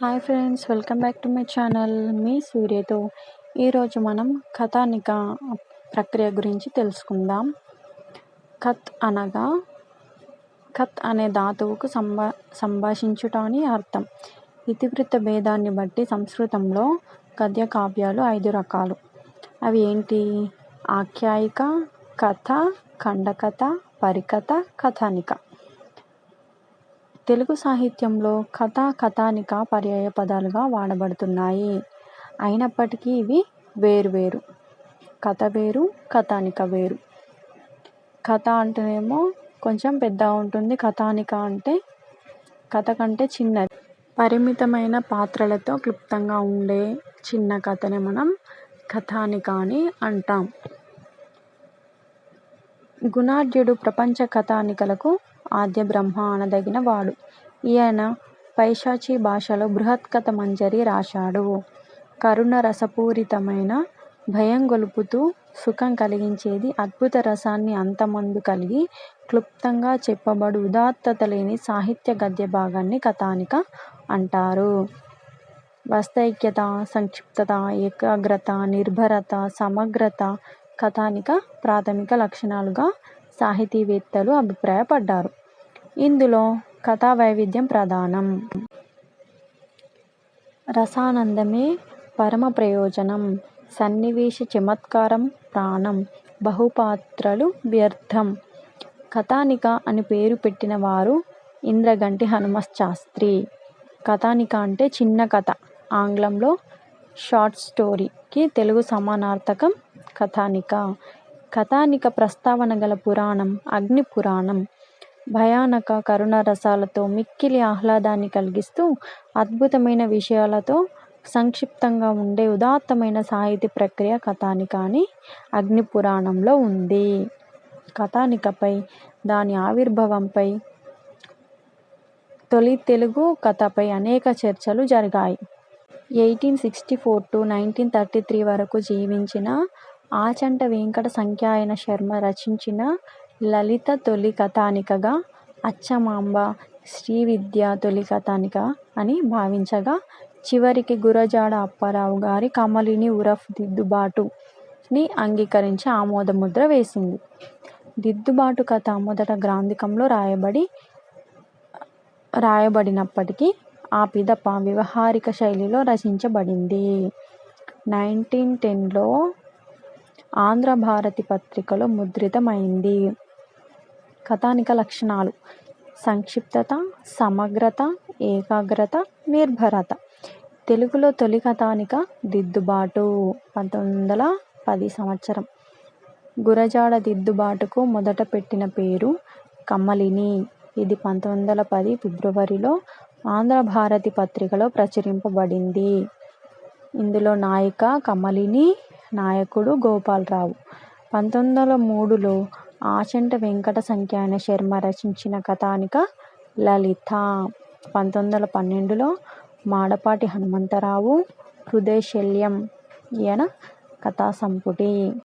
Hi friends welcome back to my channel మీ సూర్యతో. ఈరోజు మనం కథానిక ప్రక్రియ గురించి తెలుసుకుందాం. కత్ అనగా కత్ అనే ధాతువుకు సంభా సంభాషించుట అని అర్థం. ఇతివృత్త భేదాన్ని బట్టి సంస్కృతంలో గద్య కావ్యాలు ఐదు రకాలు. అవి ఏంటి? ఆఖ్యాయిక కథ ఖండకథ పరికథ కథానిక. తెలుగు సాహిత్యంలో కథ కథానిక పర్యాయ పదాలుగా వాడబడుతున్నాయి. అయినప్పటికీ ఇవి వేరువేరు కథ వేరు కథానిక వేరు. కథ అంటేనేమో కొంచెం పెద్దగా ఉంటుంది. కథానిక అంటే కథ కంటే చిన్నది. పరిమితమైన పాత్రలతో క్లుప్తంగా ఉండే చిన్న కథని మనం కథానిక అని అంటాం. గుణాఢ్యుడు ప్రపంచ కథానికలకు ఆద్య బ్రహ్మ అనదగిన వాడు. ఈయన పైశాచీ భాషలో బృహత్కథ మంజరి రాశాడు. కరుణ రసపూరితమైన భయం గొలుపుతూ సుఖం కలిగించేది అద్భుత రసాన్ని అంతమందు కలిగి క్లుప్తంగా చెప్పబడు ఉదాత్తత లేని సాహిత్య గద్య భాగాన్ని కథానిక అంటారు. వస్తైక్యత సంక్షిప్తత ఏకాగ్రత నిర్భరత సమగ్రత కథానిక ప్రాథమిక లక్షణాలుగా సాహితీవేత్తలు అభిప్రాయపడ్డారు. ఇందులో కథా వైవిధ్యం ప్రధానం. రసానందమే పరమ ప్రయోజనం సన్నివేశ చమత్కారం ప్రాణం బహుపాత్రలు వ్యర్థం. కథానిక అని పేరు పెట్టిన వారు ఇంద్రగంటి హనుమశాస్త్రి కథానిక అంటే చిన్న కథ ఆంగ్లంలో షార్ట్ స్టోరీకి తెలుగు సమానార్థకం కథానిక. కథానిక ప్రస్తావన గల పురాణం అగ్ని పురాణం. భయానక కరుణ రసాలతో మిక్కిలి ఆహ్లాదాన్ని కలిగిస్తూ అద్భుతమైన విషయాలతో సంక్షిప్తంగా ఉండే ఉదాత్తమైన సాహితీ ప్రక్రియ కథానిక అని అగ్ని పురాణంలో ఉంది. కథానికపై దాని ఆవిర్భావంపై తొలి తెలుగు కథపై అనేక చర్చలు జరిగాయి. Eighteen sixty four to nineteen thirty three వరకు జీవించిన ఆచంట వెంకట సంఖ్యాయన శర్మ రచించిన లలిత తొలి కథానికగా అచ్చమాంబ శ్రీవిద్య తొలి కథానిక అని భావించగా చివరికి గురజాడ అప్పారావు గారి కమలిని ఉరఫ్ దిద్దుబాటుని అంగీకరించి ఆమోదముద్ర వేసింది. దిద్దుబాటు కథ మొదట గ్రాంధికంలో రాయబడి రాయబడినప్పటికీ ఆ పిదప వ్యవహారిక శైలిలో రచించబడింది. నైన్టీన్ టెన్లో ఆంధ్రభారతి పత్రికలో ముద్రితమైంది. కథానిక లక్షణాలు. సంక్షిప్తత సమగ్రత ఏకాగ్రత నిర్భరత. తెలుగులో తొలి కథానిక దిద్దుబాటు. పంతొమ్మిది వందల పది సంవత్సరం. గురజాడ దిద్దుబాటుకు మొదట పెట్టిన పేరు కమ్మలిని ఇది పంతొమ్మిది వందల పది ఫిబ్రవరిలో ఆంధ్ర భారతి పత్రికలో ప్రచురింపబడింది. ఇందులో నాయిక కమలిని నాయకుడు గోపాలరావు. పంతొమ్మిది వందల మూడులో ఆచంట వెంకట సంఖ్యాయన శర్మ రచించిన కథానిక లలిత. పంతొమ్మిది వందల పన్నెండులో మాడపాటి హనుమంతరావు హృదయశల్యం ఈయన కథా సంపుటి